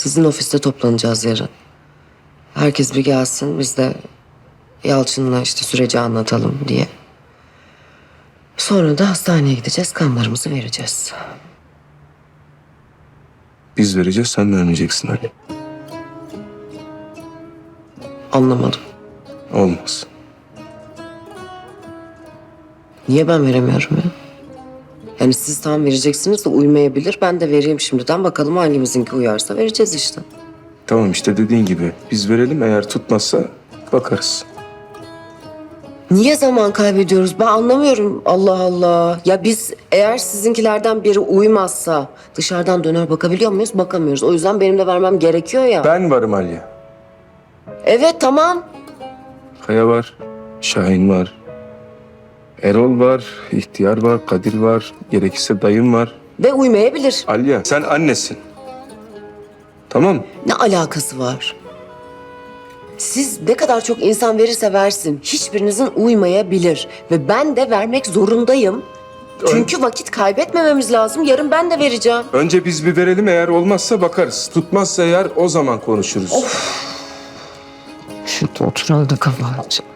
Sizin ofiste toplanacağız yarın. Herkes bir gelsin biz de Yalçın'la işte süreci anlatalım diye. Sonra da hastaneye gideceğiz kanlarımızı vereceğiz. Biz vereceğiz sen vermeyeceksin Ali. Anlamadım. Olmaz. Niye ben veremiyorum ya? Yani siz tam vereceksiniz de uymayabilir. Ben de vereyim şimdiden. Bakalım hangimizinki uyarsa vereceğiz işte. Tamam işte dediğin gibi biz verelim eğer tutmazsa bakarız. Niye zaman kaybediyoruz? Ben anlamıyorum. Allah Allah. Ya biz eğer sizinkilerden biri uymazsa dışarıdan döner bakabiliyor muyuz? Bakamıyoruz. O yüzden benim de vermem gerekiyor ya. Ben varım Ali. Evet tamam. Kaya var, Şahin var. Erol var, İhtiyar var, Kadir var, gerekirse dayım var. Ve uymayabilir. Aliye sen annesin. Tamam Ne alakası var? Siz ne kadar çok insan verirse versin hiçbirinizin uymayabilir. Ve ben de vermek zorundayım. Çünkü vakit kaybetmememiz lazım. Yarın ben de vereceğim. Önce biz bir verelim eğer olmazsa bakarız. Tutmazsa eğer o zaman konuşuruz. Şurada oturalım da kafa açalım.